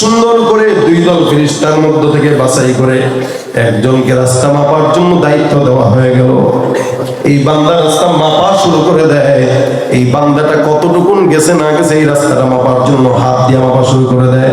সুন্দর করে দুই দল ফিরিস্তার মধ্য থেকে বাছাই করে একজনকে রাস্তা মাপার জন্য দায়িত্ব দেওয়া হয়ে গেল। এই বান্দা রাস্তা মাপা শুরু করে দেয়। এই বান্দাটা কতটুকুন গেছে না গেছে এই রাস্তাটা মাপার জন্য হাত দিয়ে মাপা শুরু করে দেয়।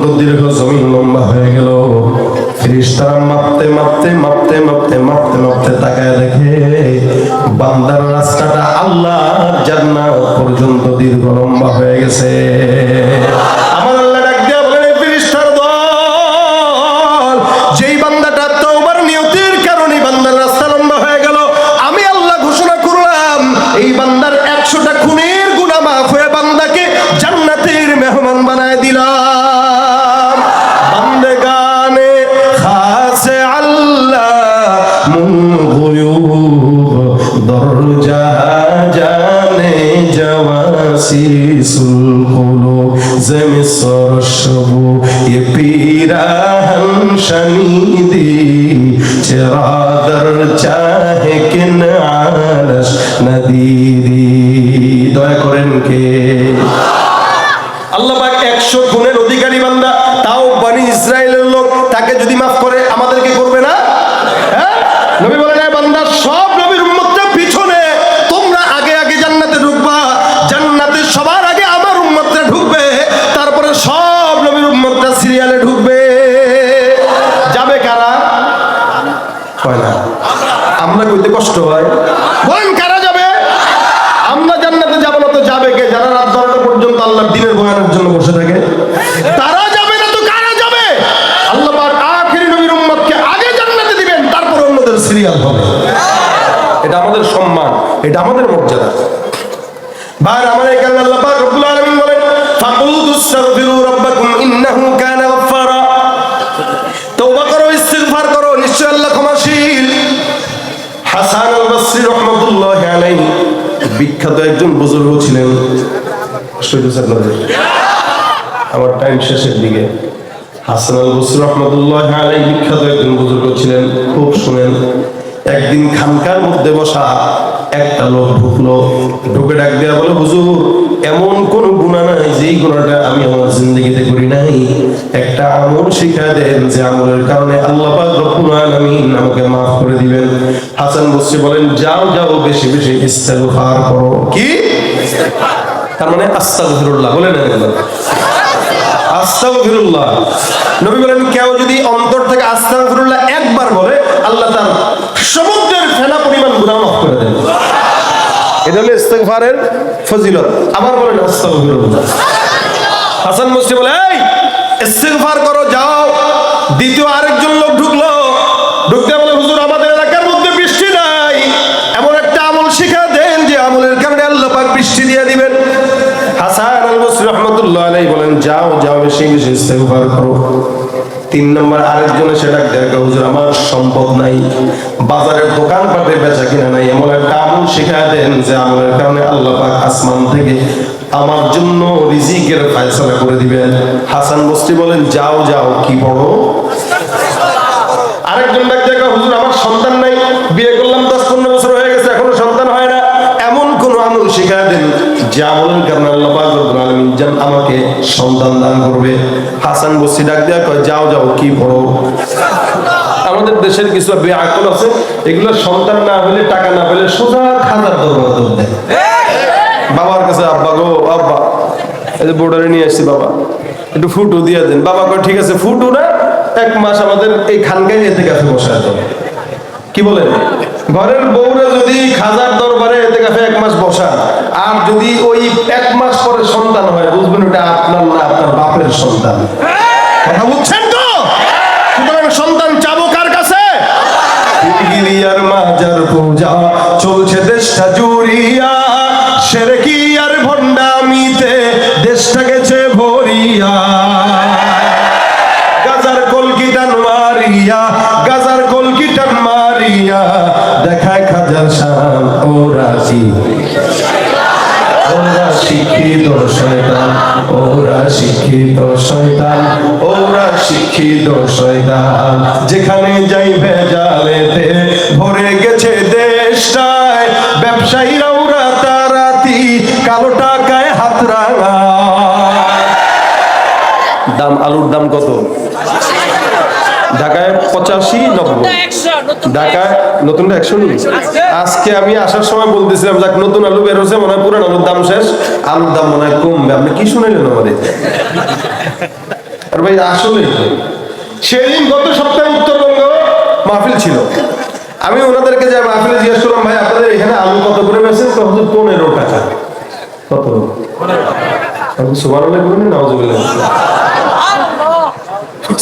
পর্যন্ত দীর্ঘ জমিন লম্বা হয়ে গেল। ফিরিস্তারা মাপতে মাপতে মাপতে মাপতে মাপতে মাপতে তাকায় দেখে বান্দার রাস্তাটা আল্লাহ জান্নাত পর্যন্ত দীর্ঘ লম্বা হয়ে গেছে। দরজা দয়া করেন কে? আল্লাহ পাক 100 গুণের অধিকারী বান্দা, তাও বনি ইসরায়েলের তাকে যদি মাফ করে, আমাদেরকে করবে না? হ্যাঁ? নবী বান্দা, সব কইতে কষ্ট হয়। বলেন কারা যাবে? আমরা জান্নাতে যাব না তো যাবে কে? যারা রাত বারোটা পর্যন্ত আল্লাহর দিনের বয়ানের জন্য বসে থাকে। তারা যাবে না তো কারা যাবে? আল্লাহ আখেরি নবীর উম্মতকে আগে জান্নাতে দিবেন, তারপর অন্যদের সিরিয়াল হবে। এটা আমাদের সম্মান, এটা আমাদের মর্যাদা। বিখ্যাত একজন বুজুর্গ ছিলেন? আমার টাইম শেষের দিকে। একদিন খানকার মধ্যে বসা একটা লোক ঢুকলো। ঢুকে ডাক দেয়া বলে, হুজুর, এমন কোন গুণা নাই, যেই গুণাটা আমি আমার জিন্দগিতে করি নাই। একটা আমল শিখা দেন যে আমলের কারণে আল্লাহ বসরি বলেন, যাও যাও, বেশি বেশি ইস্তেগফার করো। কি? তার মানে আস্তাগফিরুল্লাহ, বলে না আস্তাগফিরুল্লাহ। নবী বলেন, কেউ যদি অন্তর থেকে আস্তাগফিরুল্লাহ একবার বলে, আল্লাহ তার সমুদ্রের ফেনা পরিমাণ গুনাহ মাফ করে দেন। এটা হলো ইস্তেগফারের ফজিলত। আবার বলেন, আস্তাগফিরুল্লাহ। হাসান মুসলিম বলে, এই, ইস্তেগফার করো, যাও। দ্বিতীয় আরেকজন লোক ঢুকলো তিন নম্বর আরেকজনে সেটা দেখা, হুজুর, আমার সম্পদ নাই। বাজারের দোকান পাটে বেচা কিনা নাই। এমন একটা আমল শিখা দেন যে আমলের কারণে আল্লাহ পাক আসমান থেকে আমার জন্য রিজিকের ফায়সালা করে দিবেন। হাসান বস্তি বলেন, যাও যাও, কি বড় আরেকজন ডাক দেখা, হুজুর, আমার সন্তান নাই। বিয়ে করলাম দশ পনেরো বছর যে আমলের কারণে আল্লাহ আমাকে সন্তান দান করবে। হাসান বসি ডাক দেয়া কয়, যাও যাও, কি বড়? আমাদের দেশের কিছু বেআকল আছে, এগুলো সন্তান না হলে, টাকা না পেলে সোজা খাজার দরবার দেয়। বাবার কাছে, আব্বা গো, আব্বা, এই বোর্ডারে নিয়ে আসছি বাবা, একটু ফুটো দিয়ে দেন। বাবা কয়, ঠিক আছে, ফুটো না, এক মাস আমাদের এই খানকায় এতে কাছে বসে কি বলেন? ঘরের বউরা যদি খাজার দরবারে এতে কাছে এক মাস বসা আর যদি ওই এক মাস পরে সন্তান হয় বুঝবেন ওটা আপনার না আপনার বাপের সন্তান। কথা বুঝছেন তো? সুতরাং সন্তান চাবো কার কাছে? মাজার পূজা চলছে দেশটা জুড়িয়া সেরে কি আর শিক্ষিত শয়তান, ওরা শিক্ষিত শয়তান। যেখানে যাই ভেজালেতে, ভরে গেছে দেশটায়, ব্যবসায়ীরা ওরা তারাতি, কালো টাকায় হাত দাম, আলুর দাম কত? ঢাকায় পঁচাশি নব্বই। ঢাকায় নতুনটা একশো আজকে? আমি আসার সময় বলতেছিলাম যাক নতুন আলু বের হচ্ছে মনে হয় পুরান আলুর দাম শেষ। আলুর দাম মনে হয় কমবে। আপনি কি শুনাইলেন আমাদের? আর ভাই আসলে সেদিন গত সপ্তাহে উত্তরবঙ্গ মাহফিল ছিল। আমি ওনাদেরকে যাই মাহফিলে জিজ্ঞেস করলাম ভাই আপনাদের এখানে আলু কত করে বেছেন তো পনেরো টাকা। কত? সুবান বলেন নাওজুবিল্লাহ।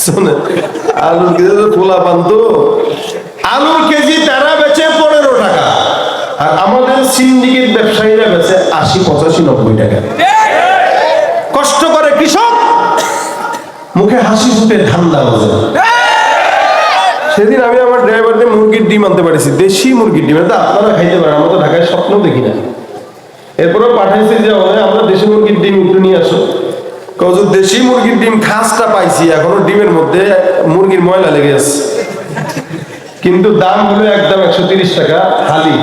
শোনে, আলুর কেজি তো পোলা পান্ত আলুর কেজি তারা বেচে পনেরো টাকা। আর আমাদের সিন্ডিকেট ব্যবসায়ীরা বেচে আশি, পঁচাশি, নব্বই টাকা। কষ্ট করে কৃষক, মুখে হাসি ফুটে ঠান্ডা বাজে সেদিন আমি আমার ড্রাইভারদের মুরগির ডিম আনতে পারিছি দেশি মুরগির ডিম। এটা আপনারা খাইতে পারেন, আমরা তো ঢাকায় স্বপ্ন দেখি না। এরপরেও পাঠাইছি যে আমরা দেশি মুরগির ডিম একটু নিয়ে আসো। কজ দেশি মুরগির ডিম খাসটা পাইছি, এখনও ডিমের মধ্যে মুরগির ময়লা লেগে আছে। কিন্তু দাম হলো একদম একশো তিরিশ টাকা হালি।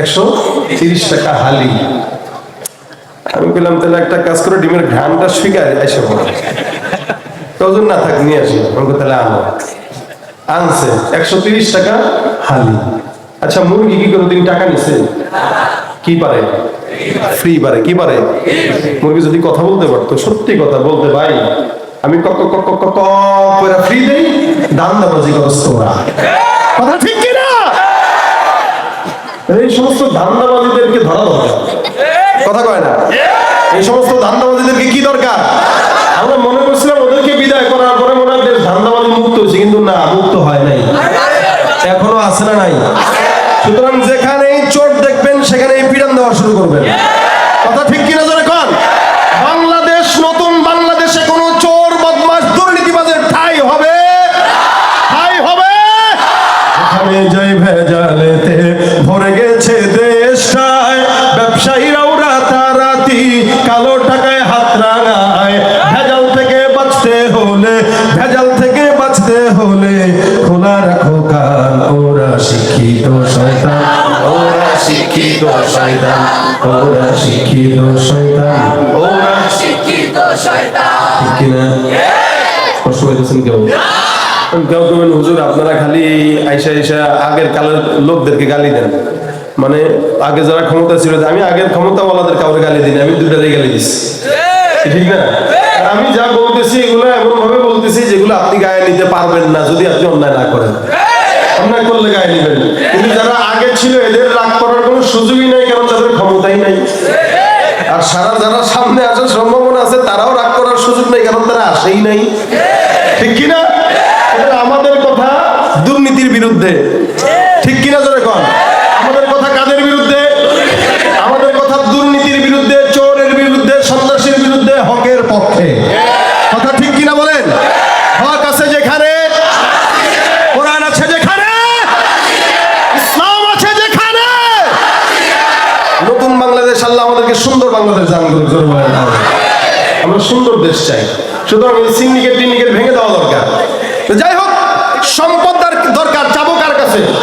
একশো তিরিশ টাকা হালি। আমি বললাম তাহলে একটা কাজ করে, ডিমের ঘ্রানটা শিকার এসে পড়ে। কজন না থাক, নিয়ে আসি। আমাকে তাহলে আনো। আনছে, একশো তিরিশ টাকা হালি। আচ্ছা মুরগি কি কোনোদিন টাকা নিছে? কি পারে? ফ্রি পারে কি পারে মুরগি যদি কথা বলতে পারতো, সত্যি কথা বলতে ভাই, আমি কক কক কক কক করে ফ্রি দেই, দাম দাবাজি করছ তোরা কথা ঠিক কি না? এই সমস্ত ধান্দাবাজিদেরকে ধরা দরকার। কথা কয় না? এই সমস্ত ধান্দাবাজিদেরকে কি দরকার? আমরা মনে করছিলাম ওদেরকে বিদায় করার পরে মনে হয় ধান্দাবাজি মুক্ত হয়েছে, কিন্তু না, মুক্ত হয় নাই। এখনও আছে না নাই সুতরাং যেখানেই চোট দেখবেন সেখানেই পিড়ান দেওয়া শুরু করবেন কথা ঠিক কিনা জোরে কন বাংলাদেশ নতুন বাংলাদেশে কোনো চোর বদমাস দুর্নীতিবাজের ঠাই হবে ঠাই হবে যেখানে যাই ভেজালেতে ভরে গেছে দেশটায়। ব্যবসায়ীরাও রাতারাতি কালো টাকায় হাত রাঙায়। ভেজাল থেকে বাঁচতে হলে ভেজাল থেকে বাঁচতে হলে খোলা রাখো কান। ওরা শিক্ষিত শয়তান। ওরা শিক্ষিত শয়তান। ওরা শিক্ষিত শয়তান। ওরা শিক্ষিত শয়তান। ঠিক কিনা? কষ্ট পাইতেছেন কেউ কেউ কেউ হুজুর, আপনারা খালি আইসা আইসা আগের কালের লোকদেরকে গালি দেন। মানে আগে যারা ক্ষমতা ছিল আমি আগের ক্ষমতাওয়ালাদের কাউকে গালি দিই আমি দুটারে গালি দিচ্ছি ঠিক না? আমি যা বলতেছি, এগুলো এমন ভাবে বলতেছি যেগুলো আপনি গায়ে নিতে পারবেন না, যদি আপনি অন্যায় না করেন। অন্যায় করলে গায়ে নিবেন। কিন্তু যারা আগে ছিল, এদের রাগ করার কোনো সুযোগই নাই, কারণ তাদের ক্ষমতাই নাই। আর সারা যারা সামনে আসার সম্ভাবনা আছে, তারাও রাগ করার সুযোগ নেই, কারণ তারা আসেই নাই। ঠিক কিনা এটা আমাদের কথা দুর্নীতির বিরুদ্ধে। ঠিক কিনা জোরে কন? আমাদের কথা কাদের বিরুদ্ধে? আমাদের কথা দুর্নীতির বিরুদ্ধে, চোরের বিরুদ্ধে, সন্ত্রাসীর বিরুদ্ধে, হকের পক্ষে। কথা ঠিক কিনা বলেন? হক আছে যেখানে আমরা সুন্দর দেশ চাই। সুতরাং সিন্ডিকেট টিন্ডিকেট ভেঙে দেওয়া দরকার। যাই হোক সম্পদ